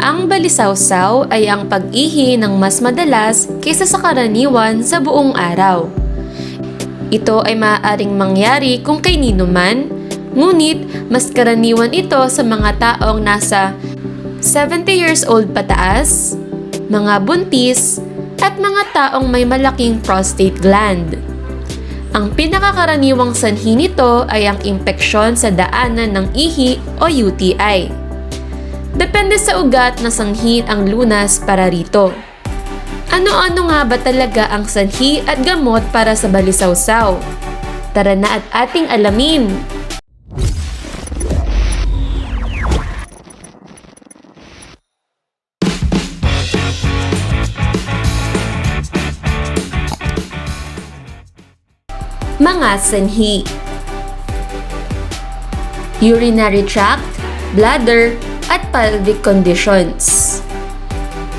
Ang balisawsaw ay ang pag-ihi ng mas madalas kaysa sa karaniwan sa buong araw. Ito ay maaaring mangyari kung kanino man, ngunit mas karaniwan ito sa mga taong nasa 70 years old pataas, mga buntis, at mga taong may malaking prostate gland. Ang pinakakaraniwang sanhi nito ay ang impeksyon sa daanan ng ihi o UTI. Depende sa ugat na sanhi ang lunas para rito. Ano-ano nga ba talaga ang sanhi at gamot para sa balisawsaw? Tara na at ating alamin! Mga sanhi Urinary tract, bladder, at pelvic conditions.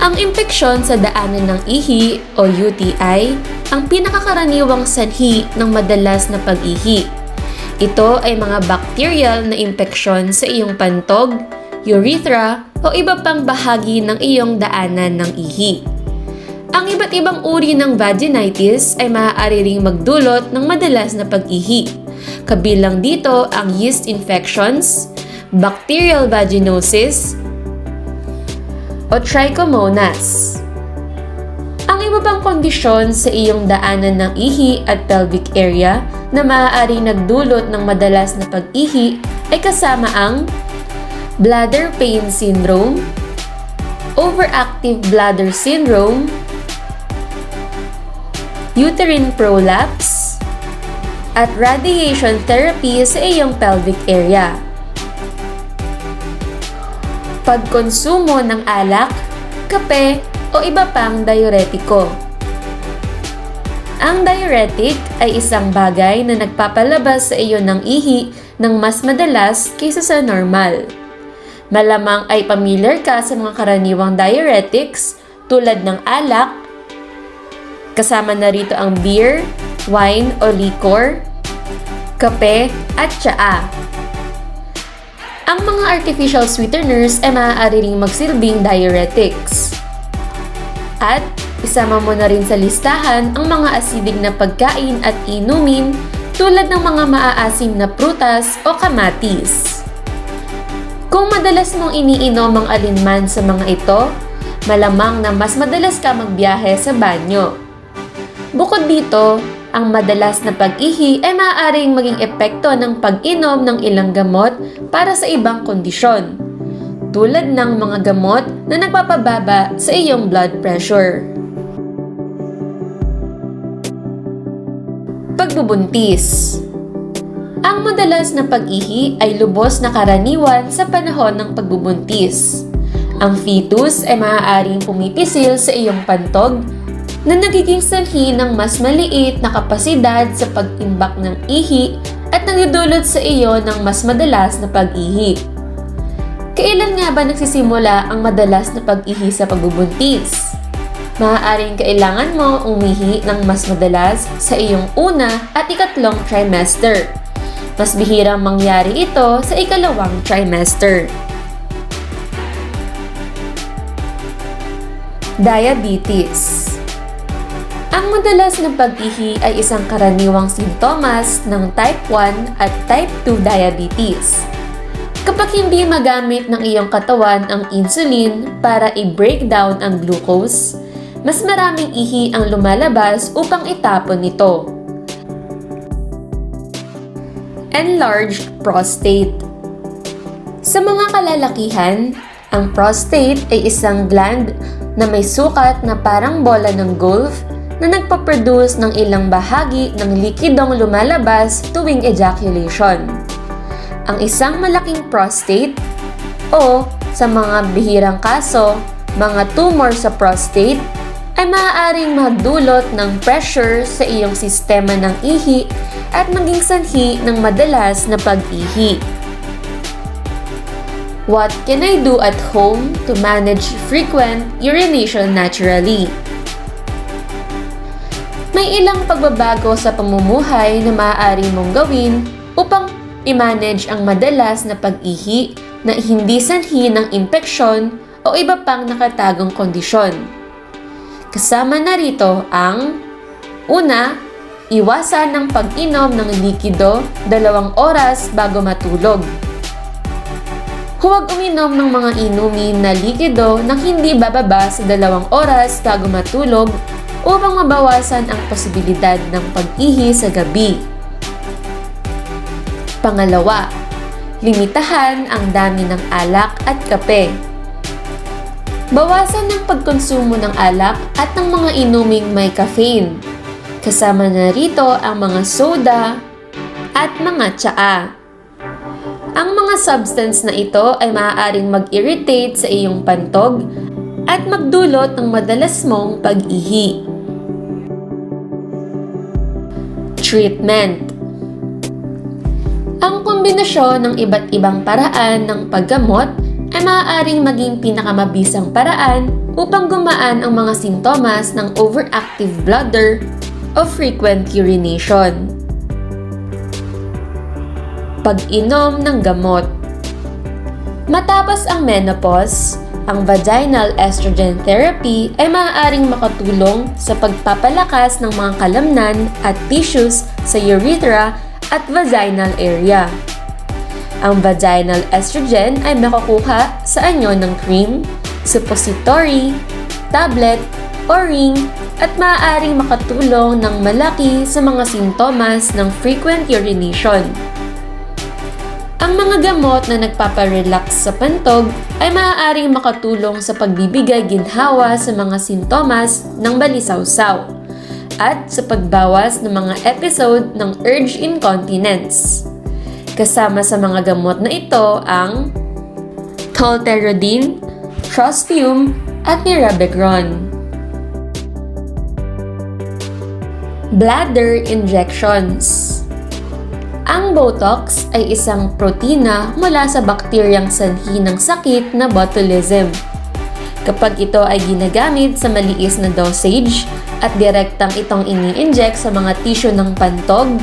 Ang impeksyon sa daanan ng ihi o UTI ang pinakakaraniwang sanhi ng madalas na pag-ihi. Ito ay mga bacterial na impeksyon sa iyong pantog, urethra o iba pang bahagi ng iyong daanan ng ihi. Ang iba't ibang uri ng vaginitis ay maaari ring magdulot ng madalas na pag-ihi. Kabilang dito ang yeast infections, bacterial vaginosis, o trichomonas. Ang iba pang kondisyon sa iyong daanan ng ihi at pelvic area na maaari nagdulot ng madalas na pag-ihi ay kasama ang bladder pain syndrome, overactive bladder syndrome, uterine prolapse, at radiation therapy sa iyong pelvic area. Pagkonsumo ng alak, kape, o iba pang diuretiko. Ang diuretic ay isang bagay na nagpapalabas sa iyo ng ihi ng mas madalas kaysa sa normal. Malamang ay familiar ka sa mga karaniwang diuretics tulad ng alak, kasama na rito ang beer, wine o liquor, kape at tsaa. Ang mga artificial sweeteners ay maaari ring magsilbing diuretics. At isama mo na rin sa listahan ang mga acidic na pagkain at inumin tulad ng mga maaasim na prutas o kamatis. Kung madalas mong iniinom ang alinman sa mga ito, malamang na mas madalas ka magbiyahe sa banyo. Bukod dito, ang madalas na pag-ihi ay maaaring maging epekto ng pag-inom ng ilang gamot para sa ibang kondisyon, tulad ng mga gamot na nagpapababa sa iyong blood pressure. Pagbubuntis Ang madalas na pag-ihi ay lubos na karaniwan sa panahon ng pagbubuntis. Ang fetus ay maaaring pumipisil sa iyong pantog na nagiging sanhi ng mas maliit na kapasidad sa pag-imbak ng ihi at nagdudulot sa iyo ng mas madalas na pag-ihi. Kailan nga ba nagsisimula ang madalas na pag-ihi sa pagbubuntis? Maaaring kailangan mo umihi ng mas madalas sa iyong una at ikatlong trimester. Mas bihirang mangyari ito sa ikalawang trimester. Diabetes Ang madalas na pag-ihi ay isang karaniwang sintomas ng type 1 at type 2 diabetes. Kapag hindi magamit ng iyong katawan ang insulin para i-break down ang glucose, mas maraming ihi ang lumalabas upang itapon ito. Enlarged prostate Sa mga kalalakihan, ang prostate ay isang gland na may sukat na parang bola ng golf na nagpaproduce ng ilang bahagi ng likidong lumalabas tuwing ejaculation. Ang isang malaking prostate o sa mga bihirang kaso, mga tumor sa prostate ay maaaring magdulot ng pressure sa iyong sistema ng ihi at maging sanhi ng madalas na pag-ihi. What can I do at home to manage frequent urination naturally? May ilang pagbabago sa pamumuhay na maaari mong gawin upang i-manage ang madalas na pag-ihi na hindi sanhi ng impeksyon o iba pang nakatagong kondisyon. Kasama na rito ang Una, iwasan ng pag-inom ng likido dalawang oras bago matulog. Huwag uminom ng mga inumin na likido na hindi bababa sa dalawang oras bago matulog upang mabawasan ang posibilidad ng pag-ihi sa gabi. Pangalawa, limitahan ang dami ng alak at kape. Bawasan ng pagkonsumo ng alak at ng mga inuming may caffeine. Kasama na rito ang mga soda at mga tsaa. Ang mga substance na ito ay maaaring mag-irritate sa iyong pantog at magdulot ng madalas mong pag-ihi. Treatment Ang kombinasyon ng iba't ibang paraan ng paggamot ay maaaring maging pinakamabisang paraan upang gumaan ang mga sintomas ng overactive bladder o frequent urination. Pag-inom ng gamot Matapos ang menopause, ang vaginal estrogen therapy ay maaaring makatulong sa pagpapalakas ng mga kalamnan at tissues sa urethra at vaginal area. Ang vaginal estrogen ay makukuha sa anyo ng cream, suppository, tablet, o ring at maaaring makatulong ng malaki sa mga sintomas ng frequent urination. Ang mga gamot na nagpaparelax sa pantog ay maaaring makatulong sa pagbibigay ginhawa sa mga sintomas ng balisawsaw at sa pagbawas ng mga episode ng urge incontinence. Kasama sa mga gamot na ito ang tolterodine, trospium, at mirabegron. Bladder injections. Ang Botox ay isang protina mula sa bakteryang sanhi ng sakit na botulism. Kapag ito ay ginagamit sa maliis na dosage at direktang itong ini-inject sa mga tissue ng pantog,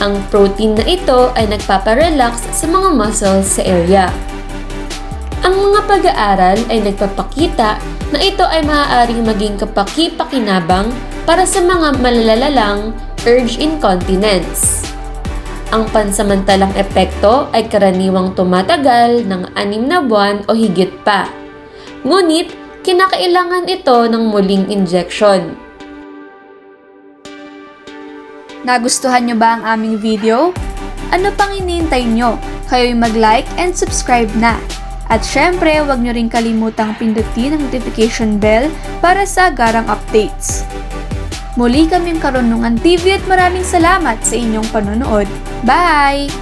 ang protein na ito ay nagpaparelax sa mga muscles sa area. Ang mga pag-aaral ay nagpapakita na ito ay maaaring maging kapaki-pakinabang para sa mga malalalang urge incontinence. Ang pansamantalang epekto ay karaniwang tumatagal ng anim na buwan o higit pa. Ngunit, kinakailangan ito ng muling injection. Nagustuhan nyo ba ang aming video? Ano pang hinihintay nyo? Kayo'y mag-like and subscribe na. At syempre, huwag nyo rin kalimutang pindutin ang notification bell para sa garang updates. Muli kaming Karunungan TV at maraming salamat sa inyong panonood. Bye!